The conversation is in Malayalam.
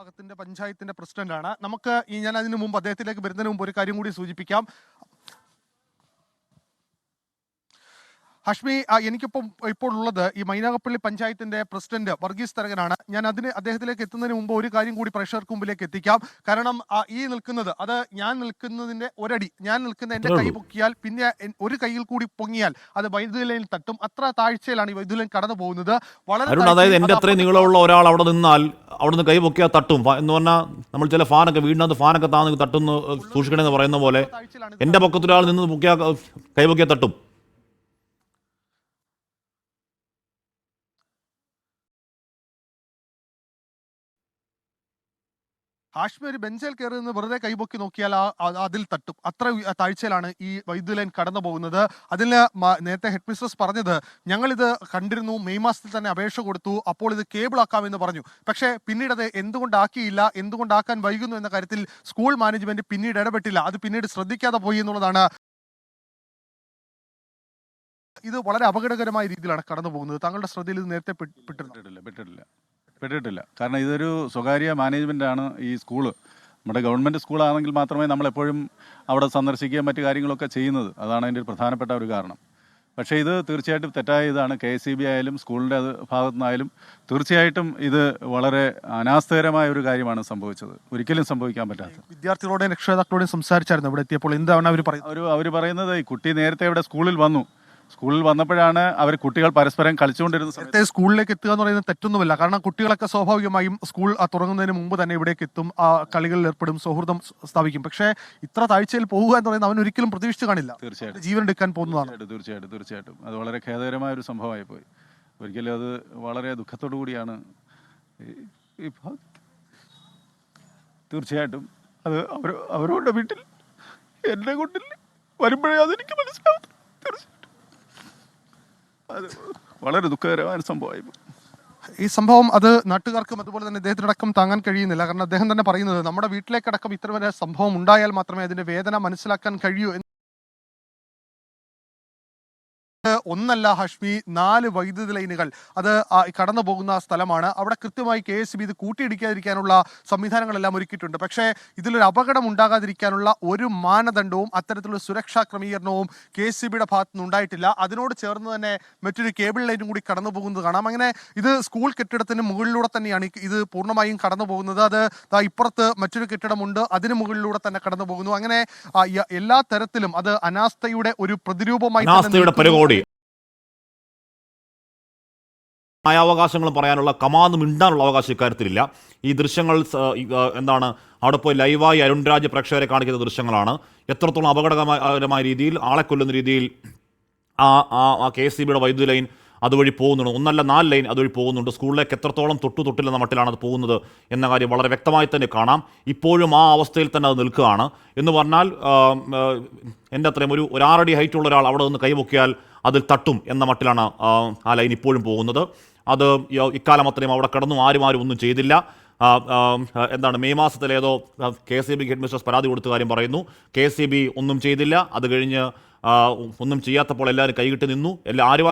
ഭാഗത്തിന്റെ പഞ്ചായത്തിന്റെ പ്രസിഡന്റാണ്. നമുക്ക് ഈ ഞാൻ അതിനു മുമ്പ് അദ്ദേഹത്തിലേക്ക് വരുന്നതിന് മുമ്പ് ഒരു കാര്യം കൂടി സൂചിപ്പിക്കാം. ഹഷ്മി എനിക്കിപ്പം ഇപ്പോൾ ഉള്ളത് ഈ മൈനാഗപ്പള്ളി പഞ്ചായത്തിന്റെ പ്രസിഡന്റ് വർഗീസ് തരകനാണ്. ഞാൻ അതിന് അദ്ദേഹത്തിലേക്ക് എത്തുന്നതിന് മുമ്പ് ഒരു കാര്യം കൂടി പ്രേക്ഷകർക്ക് മുമ്പിലേക്ക് എത്തിക്കാം. കാരണം ഈ നിൽക്കുന്നത് അത് ഞാൻ നിൽക്കുന്നതിന്റെ ഒരടി ഞാൻ നിൽക്കുന്ന എന്റെ കൈ പൊക്കിയാൽ പിന്നെ ഒരു കയ്യിൽ കൂടി പൊങ്ങിയാൽ അത് വൈദ്യുതി ലൈനിൽ തട്ടും. അത്ര താഴ്ചയിലാണ് ഈ വൈദ്യുതി ലൈൻ കടന്നു പോകുന്നത്. വളരെ അതായത് എന്റെ അത്രയും നീളമുള്ള ഒരാൾ അവിടെ നിന്നാൽ അവിടെ നിന്ന് കൈ പൊക്കിയാൽ തട്ടും. എന്ന് പറഞ്ഞാൽ നമ്മൾ ചില ഫാനൊക്കെ വീടിനകത്ത് ഫാനൊക്കെ താന്ന് തട്ടുന്നു സൂക്ഷിക്കണമെന്ന് പറയുന്ന പോലെ എന്റെ ഇത് പൊക്കത്തൊരാൾ നിന്ന് പൊക്കിയാൽ കൈ പൊക്കിയാൽ തട്ടും. ഹാഷ്മി ഒരു ബെഞ്ചിൽ കയറി നിന്ന് വെറുതെ കൈപൊക്കി നോക്കിയാൽ അതിൽ തട്ടും. അത്ര താഴ്ചയിലാണ് ഈ വൈദ്യുതി ലൈൻ കടന്നു പോകുന്നത്. അതിൽ നേരത്തെ ഹെഡ് മിസ്ട്രസ് പറഞ്ഞത് ഞങ്ങളിത് കണ്ടിരുന്നു മെയ് മാസത്തിൽ തന്നെ അപേക്ഷ കൊടുത്തു അപ്പോൾ ഇത് കേബിൾ ആക്കാമെന്ന് പറഞ്ഞു. പക്ഷേ പിന്നീട് അത് എന്തുകൊണ്ടാക്കിയില്ല എന്തുകൊണ്ടാക്കാൻ വൈകുന്നു എന്ന കാര്യത്തിൽ സ്കൂൾ മാനേജ്മെന്റ് പിന്നീട് ഇടപെട്ടില്ല. അത് പിന്നീട് ശ്രദ്ധിക്കാതെ പോയി എന്നുള്ളതാണ്. ഇത് വളരെ അപകടകരമായ രീതിയിലാണ് കടന്നു പോകുന്നത്. താങ്കളുടെ ശ്രദ്ധയിൽ ഇത് നേരത്തെ പെട്ടിട്ടില്ല പെട്ടിട്ടില്ല. പെട്ടിട്ടില്ല. കാരണം ഇതൊരു സ്വകാര്യ മാനേജ്മെന്റാണ് ഈ സ്കൂൾ നമ്മുടെ ഗവൺമെന്റ് സ്കൂളാണെങ്കിൽ മാത്രമേ നമ്മളെപ്പോഴും അവിടെ സന്ദർശിക്കുകയും മറ്റു കാര്യങ്ങളൊക്കെ ചെയ്യുന്നത്. അതാണ് അതിന്റെ ഒരു പ്രധാനപ്പെട്ട ഒരു കാരണം. പക്ഷേ ഇത് തീർച്ചയായിട്ടും തെറ്റായ ഇതാണ്. കെ എസ് ബി ആയാലും സ്കൂളിന്റെ അത് ഭാഗത്തു നിന്നായാലും തീർച്ചയായിട്ടും ഇത് വളരെ അനാസ്ഥകരമായ ഒരു കാര്യമാണ് സംഭവിച്ചത്. ഒരിക്കലും സംഭവിക്കാൻ പറ്റാത്ത. വിദ്യാർത്ഥികളോടെയും രക്ഷിതാക്കളോടെയും സംസാരിച്ചായിരുന്നു ഇവിടെ എത്തിയപ്പോൾ. എന്താണ് അവർ പറയുന്നത്? അവർ അവർ പറയുന്നത് ഈ കുട്ടി നേരത്തെ ഇവിടെ സ്കൂളിൽ വന്നു. സ്കൂളിൽ വന്നപ്പോഴാണ് അവർ കുട്ടികൾ പരസ്പരം കളിച്ചുകൊണ്ടിരുന്ന സമയത്ത്. സ്കൂളിലേക്ക് എത്തുക എന്ന് പറയുന്നത് തെറ്റൊന്നുമില്ല. കാരണം കുട്ടികളൊക്കെ സ്വാഭാവികമായും സ്കൂൾ തുടങ്ങുന്നതിന് മുമ്പ് തന്നെ ഇവിടേക്ക് എത്തും ആ കളികളിൽ ഏർപ്പെടും സൗഹൃദം സ്ഥാപിക്കും. പക്ഷേ ഇത്ര താഴ്ചയിൽ പോകുക എന്ന് പറയുന്നത് അവൻ ഒരിക്കലും പ്രതീക്ഷിച്ചു കാണില്ല. തീർച്ചയായിട്ടും. ജീവൻ എടുക്കാൻ പോകുന്നതാണ്. തീർച്ചയായിട്ടും തീർച്ചയായിട്ടും അത് വളരെ ഖേദകരമായ ഒരു സംഭവമായി പോയി. ഒരിക്കലും അത് വളരെ ദുഃഖത്തോടു കൂടിയാണ്. തീർച്ചയായിട്ടും അത് അവർ അവരുടെ വീട്ടിൽ എന്നെ കൊണ്ടില്ല വരുമ്പോഴേ അതെനിക്ക് മനസ്സിലാവും തീർച്ചയായിട്ടും. വളരെ ദുഃഖകരമായ സംഭവമായി ഈ സംഭവം അത് നാട്ടുകാർക്കും അതുപോലെ തന്നെ ഇദ്ദേഹത്തിനടക്കം താങ്ങാൻ കഴിയുന്നില്ല. കാരണം അദ്ദേഹം തന്നെ പറയുന്നത് നമ്മുടെ വീട്ടിലേക്കടക്കം ഇത്തരം സംഭവം ഉണ്ടായാൽ മാത്രമേ അതിന്റെ വേദന മനസ്സിലാക്കാൻ കഴിയൂ ഒന്നല്ല ഹഷ്മി നാല് വൈദ്യുതി ലൈനുകൾ. അത് കടന്നു പോകുന്ന സ്ഥലമാണ്. അവിടെ കൃത്യമായി കെ എസ് ബി ഇത് കൂട്ടിയിടിക്കാതിരിക്കാനുള്ള സംവിധാനങ്ങളെല്ലാം ഒരുക്കിയിട്ടുണ്ട്. പക്ഷേ ഇതിലൊരു അപകടം ഉണ്ടാകാതിരിക്കാനുള്ള ഒരു മാനദണ്ഡവും അത്തരത്തിലുള്ള സുരക്ഷാ ക്രമീകരണവും കെ എസ് ബിയുടെ ഭാഗത്തു നിന്ന് ഉണ്ടായിട്ടില്ല അതിനോട് ചേർന്ന് തന്നെ മറ്റൊരു കേബിൾ ലൈനും കൂടി കടന്നു പോകുന്നത് കാണാം. അങ്ങനെ ഇത് സ്കൂൾ കെട്ടിടത്തിന് മുകളിലൂടെ തന്നെയാണ് ഇത് പൂർണമായും കടന്നു പോകുന്നത്. അത് ഇപ്പുറത്ത് മറ്റൊരു കെട്ടിടമുണ്ട്. അതിന് മുകളിലൂടെ തന്നെ കടന്നു പോകുന്നു. അങ്ങനെ എല്ലാ തരത്തിലും അത് അനാസ്ഥയുടെ ഒരു പ്രതിരൂപമായി ന്യായാവകാശങ്ങളും പറയാനുള്ള കമാന്ന് മിണ്ടാനുള്ള അവകാശം ഇക്കാര്യത്തിലില്ല. ഈ ദൃശ്യങ്ങൾ എന്താണ് അവിടെ പോയി ലൈവായി അരുൺ രാജ് പ്രേക്ഷകരെ കാണിക്കുന്ന ദൃശ്യങ്ങളാണ്. എത്രത്തോളം അപകടകരമായ രീതിയിൽ ആളെ കൊല്ലുന്ന രീതിയിൽ ആ ആ കെ എസ് സി ബിയുടെ വൈദ്യുതി ലൈൻ അതുവഴി പോകുന്നുണ്ട്. ഒന്നല്ല നാല് ലൈൻ അതുവഴി പോകുന്നുണ്ട്. സ്കൂളിലേക്ക് എത്രത്തോളം തൊട്ടു തൊട്ടില്ലെന്ന മട്ടിലാണ് അത് പോകുന്നത് എന്ന കാര്യം വളരെ വ്യക്തമായി തന്നെ കാണാം. ഇപ്പോഴും ആ അവസ്ഥയിൽ തന്നെ അത് നിൽക്കുകയാണ്. എന്ന് പറഞ്ഞാൽ എന്റെ അത്രയും ഒരു ഒരു ആറടി ഹൈറ്റ് ഉള്ള ഒരാൾ അവിടെ നിന്ന് കൈപൊക്കിയാൽ അതിൽ തട്ടും എന്ന മട്ടിലാണ് ആ ലൈൻ ഇപ്പോഴും പോകുന്നത്. അത് ഇക്കാലം അത്രയും അവിടെ കിടന്നു ആരും ആരും ഒന്നും ചെയ്തില്ല. എന്താണ് May മാസത്തിലേതോ K S C B headmistress പരാതി കൊടുത്ത കാര്യം പറയുന്നു. കെ സി ബി ഒന്നും ചെയ്തില്ല. അത് കഴിഞ്ഞ് ഒന്നും ചെയ്യാത്തപ്പോൾ എല്ലാവരും കൈകിട്ട് നിന്നു. എല്ലാ ആരും